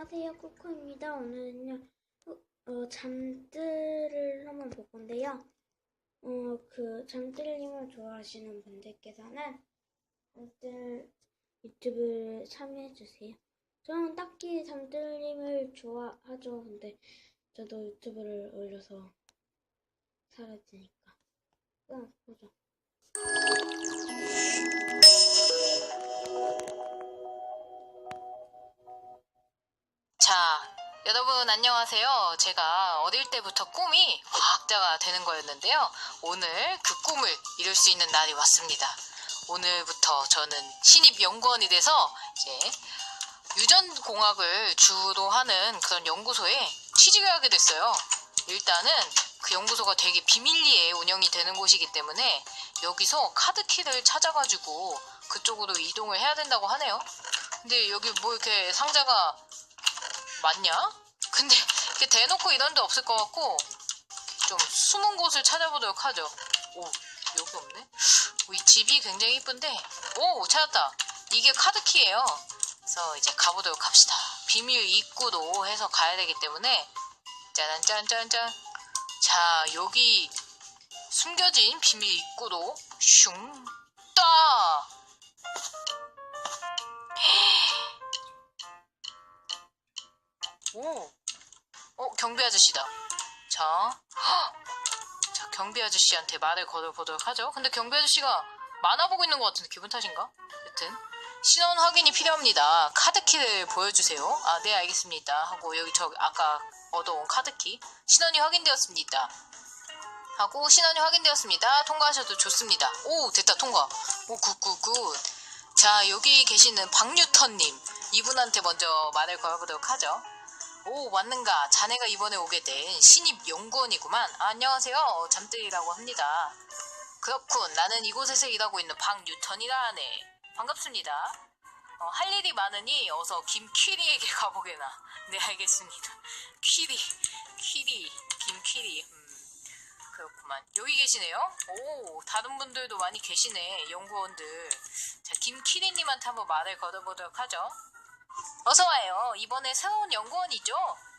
안녕하세요, 쿠쿠입니다. 오늘은요, 어, 잠들을 한번 볼 건데요. 어, 그, 잠들님을 좋아하시는 분들께서는, 잠들 유튜브를 참여해 주세요. 저는 딱히 잠들님을 좋아하죠. 근데, 저도 유튜브를 올려서 사라지니까. 그냥 보죠. 자, 여러분 안녕하세요. 제가 어릴 때부터 꿈이 과학자가 되는 거였는데요. 오늘 그 꿈을 이룰 수 있는 날이 왔습니다. 오늘부터 저는 신입 연구원이 돼서 이제 유전공학을 주로 하는 그런 연구소에 취직을 하게 됐어요. 일단은 그 연구소가 되게 비밀리에 운영이 되는 곳이기 때문에 여기서 카드키를 찾아가지고 그쪽으로 이동을 해야 된다고 하네요. 근데 여기 뭐 이렇게 상자가 맞냐? 근데 이렇게 대놓고 이런 데 없을 것 같고 좀 숨은 곳을 찾아보도록 하죠. 오 여기 없네. 오, 이 집이 굉장히 이쁜데 오 찾았다. 이게 카드키예요. 그래서 이제 가보도록 합시다. 비밀 입구로 해서 가야 되기 때문에 짜란 짠짠짠. 자 여기 숨겨진 비밀 입구로 슝 따. 오, 어 경비 아저씨다. 자, 헉! 자 경비 아저씨한테 말을 걸어보도록 하죠. 근데 경비 아저씨가 만화 보고 있는 것 같은데 기분 탓인가? 여튼 신원 확인이 필요합니다. 카드키를 보여주세요. 아, 네 알겠습니다. 하고 여기 저 아까 얻어온 카드키 신원이 확인되었습니다. 하고 신원이 확인되었습니다. 통과하셔도 좋습니다. 오 됐다 통과. 오 굿굿굿. 자 여기 계시는 박뉴턴님 이분한테 먼저 말을 걸어보도록 하죠. 오, 왔는가? 자네가 이번에 오게 된 신입 연구원이구만. 아, 안녕하세요. 어, 잠들이라고 합니다. 그렇군. 나는 이곳에서 일하고 있는 박뉴턴이라 하네. 반갑습니다. 어, 할 일이 많으니 어서 김퀴리에게 가보게나. 네, 알겠습니다. 퀴리, 퀴리, 김퀴리. 음, 그렇구만. 여기 계시네요. 오, 다른 분들도 많이 계시네. 연구원들. 자, 김퀴리님한테 한번 말을 걸어보도록 하죠. 어서 와요. 이번에 새로운 연구원이죠?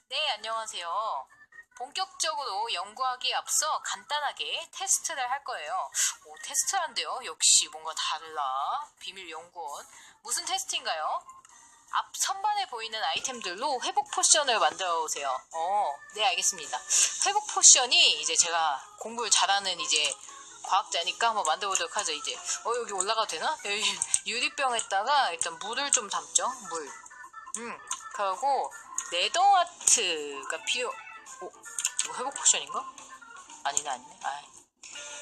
네, 안녕하세요. 본격적으로 연구하기에 앞서 간단하게 테스트를 할 거예요. 오, 테스트한데요. 역시 뭔가 달라. 비밀 연구원. 무슨 테스트인가요? 앞 선반에 보이는 아이템들로 회복 포션을 만들어 오세요. 어, 네, 알겠습니다. 회복 포션이 이제 제가 공부를 잘하는 이제 과학자니까 한번 만들어 보도록 하죠, 이제. 어, 여기 올라가도 되나? 유리병에다가 일단 물을 좀 담죠, 물. 음, 그리고 네더아트가 필요. 오, 이거 회복 포션인가? 아니네, 아니네. 아,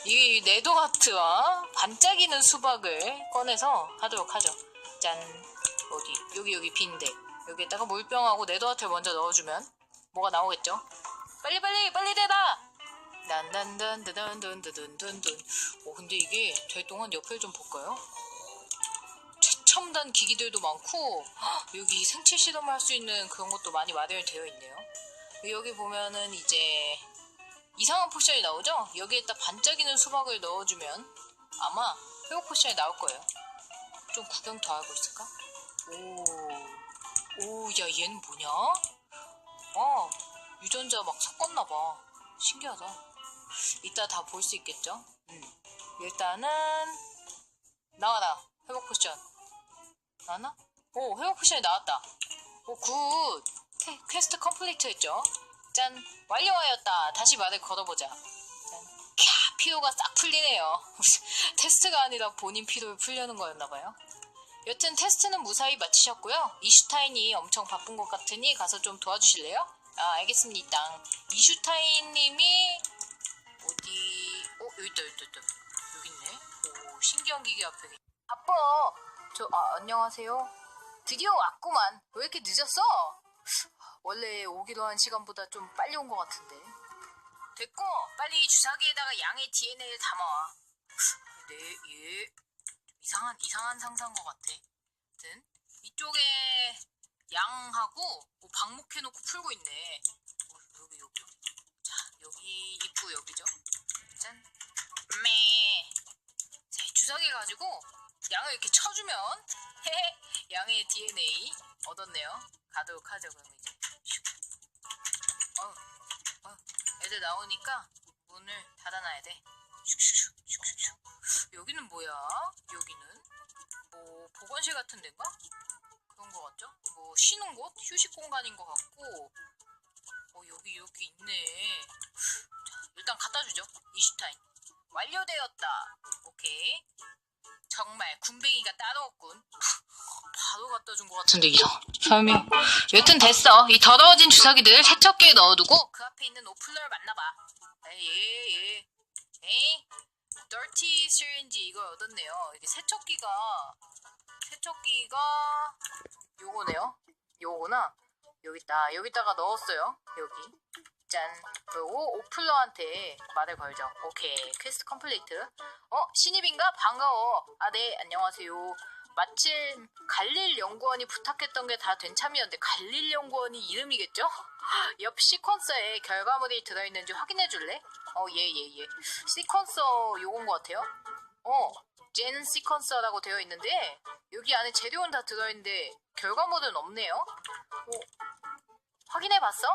이 네더아트와 반짝이는 수박을 꺼내서 하도록 하죠. 짠. 어디? 여기 여기 빈데. 여기에다가 물병하고 네더아트를 먼저 넣어주면 뭐가 나오겠죠? 빨리 빨리 빨리 대다. 난단단단단단단단단. 오 근데 이게 될 동안 옆을 좀 볼까요? 최첨단 기기들도 많고 헉, 여기 생체 실험을 할수 있는 그런 것도 많이 마련되어 있네요. 여기 보면은 이제 이상한 포션이 나오죠? 여기에다 반짝이는 수박을 넣어주면 아마 회복 포션이 나올 거예요. 좀 구경 더 하고 있을까? 오, 오, 야 얘는 뭐냐? 아, 유전자 막 섞었나 봐. 신기하다. 이따 다 볼 수 있겠죠? 음. 일단은 나와라 회복 포션 나나? 오 회복 포션이 나왔다. 오굿. 퀘스트 컴플리트 했죠? 짠. 완료하였다. 다시 말을 걸어보자. 짠. 캬, 피로가 싹 풀리네요. 테스트가 아니라 본인 피로를 풀려는 거였나봐요. 여튼 테스트는 무사히 마치셨고요. 이슈타인이 엄청 바쁜 것 같으니 가서 좀 도와주실래요? 아 알겠습니다. 이슈타인님이 어디 어 여기 있다 여기 있다, 여기 있네. 오 신기한 기계 앞에. 아빠 저 아, 안녕하세요. 드디어 왔구만. 왜 이렇게 늦었어? 원래 오기로 한 시간보다 좀 빨리 온 것 같은데. 됐고 빨리 주사기에다가 양의 DNA를 담아와. 네예. 이상한 이상한 상사인 것 같아. 하여튼 이쪽에 양하고 뭐 방목해놓고 풀고 있네. 어, 여기 여기 여기. 자 여기 입구 여기죠? 짠. 매. 자, 이 주사기 가지고 양을 이렇게 쳐주면 양의 DNA 얻었네요. 가도록 하죠 그럼 이제 슉. 어, 어, 애들 나오니까 문을 닫아놔야 돼. 여기는 뭐야? 여기는 뭐 보건실 같은 데인가? 그런 거 같죠? 뭐 쉬는 곳? 휴식 공간인 것 같고 어 여기 이렇게 있네 자, 일단 갖다 주죠 이슈타임 완료되었다 오케이 정말 군뱅이가 따로 없군. 바로 갖다 준 것 같은데 이상 설명 여튼 됐어. 이 더러워진 주사기들 세척기에 넣어두고. 그 앞에 있는 오플러를 만나봐. 예예. 에이? Dirty syringe 이걸 얻었네요. 이게 세척기가 세척기가 요거네요. 요거나. 여기 있다. 여기다가 넣었어요. 여기 짠. 그리고 오플러한테 말을 걸죠. 오케이. 퀘스트 컴플리트. 어? 신입인가? 반가워. 아 네. 안녕하세요. 마침 갈릴 연구원이 부탁했던 게 다 된 참이었는데 갈릴 연구원이 이름이겠죠? 옆 시퀀서에 결과물이 들어있는지 확인해 줄래? 어 예 예 예. 시퀀서 요건 것 같아요. 어 젠 시퀀서라고 되어 있는데 여기 안에 재료는 다 들어있는데 결과물은 없네요. 어, 확인해 봤어?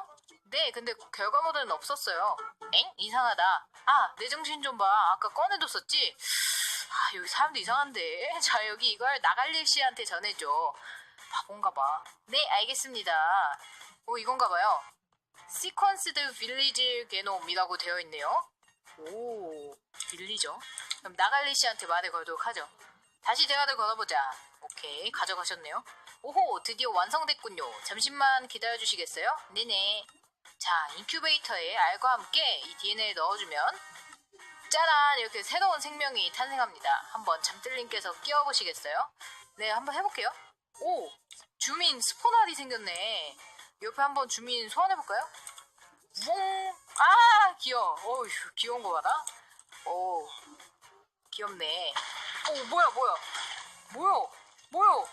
네, 근데 결과물은 없었어요. 엥? 이상하다. 아, 내 정신 좀 봐. 아까 꺼내뒀었지? 아, 여기 사람도 이상한데. 자, 여기 이걸 나갈릴 씨한테 전해줘. 바본가 봐. 네, 알겠습니다. 오, 이건가 봐요. 시퀀스드 빌리지 게놈이라고 되어 있네요. 오, 빌리죠? 그럼 나갈리 씨한테 말을 걸도록 하죠. 다시 대화를 걸어보자. 오케이, 가져가셨네요. 오호, 드디어 완성됐군요. 잠시만 기다려주시겠어요? 네네. 자, 인큐베이터에 알과 함께 이 DNA를 넣어주면 짜란! 이렇게 새로운 생명이 탄생합니다. 한번 잠들님께서 끼워보시겠어요? 네, 한번 해볼게요. 오! 주민 스포날이 생겼네. 옆에 한번 주민 소환해볼까요? 웅! 아! 귀여워. 어휴, 귀여운 거 봐라. 오, 귀엽네. 오, 뭐야, 뭐야. 뭐요? 뭐요?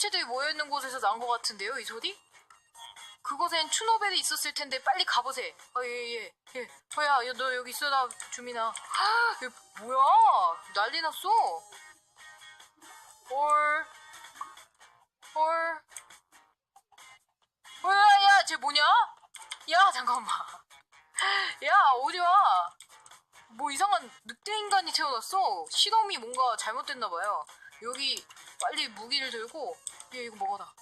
실험체들이 모여있는 곳에서 난것 같은데요, 이 소리? 그곳엔 추노벨이 있었을 텐데 빨리 가보세. 아, 예, 예, 예. 저야, 야, 너 여기 있어라, 주민아. 아, 얘 뭐야? 난리 났어. 헐. 헐. 어, 야, 야, 쟤 뭐냐? 야, 잠깐만. 야, 어디 와? 뭐 이상한 늑대 인간이 태어났어. 실험이 뭔가 잘못됐나봐요. 여기 빨리 무기를 들고 얘 이거 먹어라.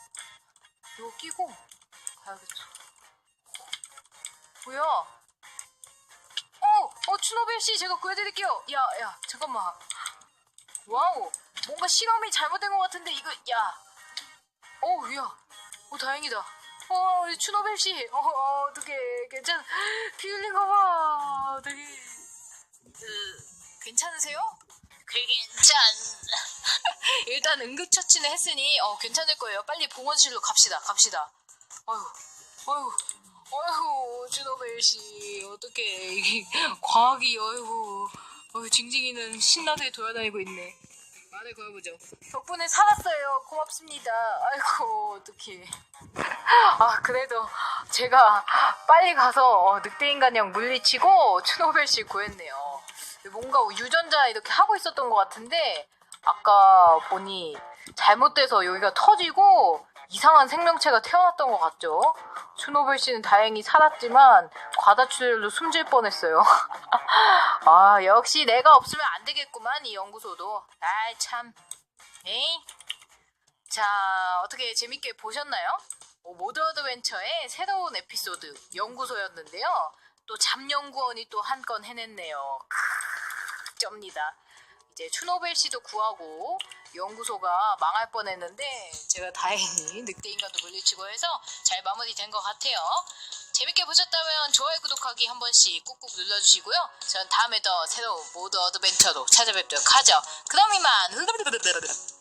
이거 끼고 가야겠어. 뭐야? 어, 어 추노벨 씨 제가 구해드릴게요. 야, 야, 잠깐만. 와우, 뭔가 실험이 잘못된 것 같은데 이거 야. 어, 야, 어 다행이다. 어, 이 추노벨 씨, 어, 어 어떻게 괜찮? 피 흘린 거 봐. 되게. 그, 괜찮으세요? 괜찮. 일단 응급처치는 했으니 어 괜찮을 거예요. 빨리 봉원실로 갑시다. 갑시다. 어휴, 어휴, 어휴, 주노벨 씨 어떻게 과학이 어휴, 어휴 징징이는 신나게 돌아다니고 있네. 말을 걸어보죠. 덕분에 살았어요. 고맙습니다. 아이고 어떡해. 아 그래도 제가 빨리 가서 어, 늑대인간형 물리치고 추노벨 씨 구했네요. 뭔가 유전자 이렇게 하고 있었던 것 같은데 아까 보니 잘못돼서 여기가 터지고 이상한 생명체가 태어났던 것 같죠? 추노벨 씨는 다행히 살았지만 과다출혈로 숨질 뻔했어요. 아 역시 내가 없으면 안 되겠구만 이 연구소도. 아이 참. 에이. 자 어떻게 재밌게 보셨나요? 어, 모드 어드벤처의 새로운 에피소드 연구소였는데요. 또 잠연구원이 또 한 건 해냈네요. 쩝니다. 이제 추노벨 씨도 구하고 연구소가 망할 뻔했는데 제가 다행히 늑대 인간도 물리치고 해서 잘 마무리된 것 같아요. 재밌게 보셨다면 좋아요, 구독하기 한 번씩 꾹꾹 눌러주시고요. 전 다음에 더 새로운 모드 어드벤처로 찾아뵙도록 하죠. 그럼 이만.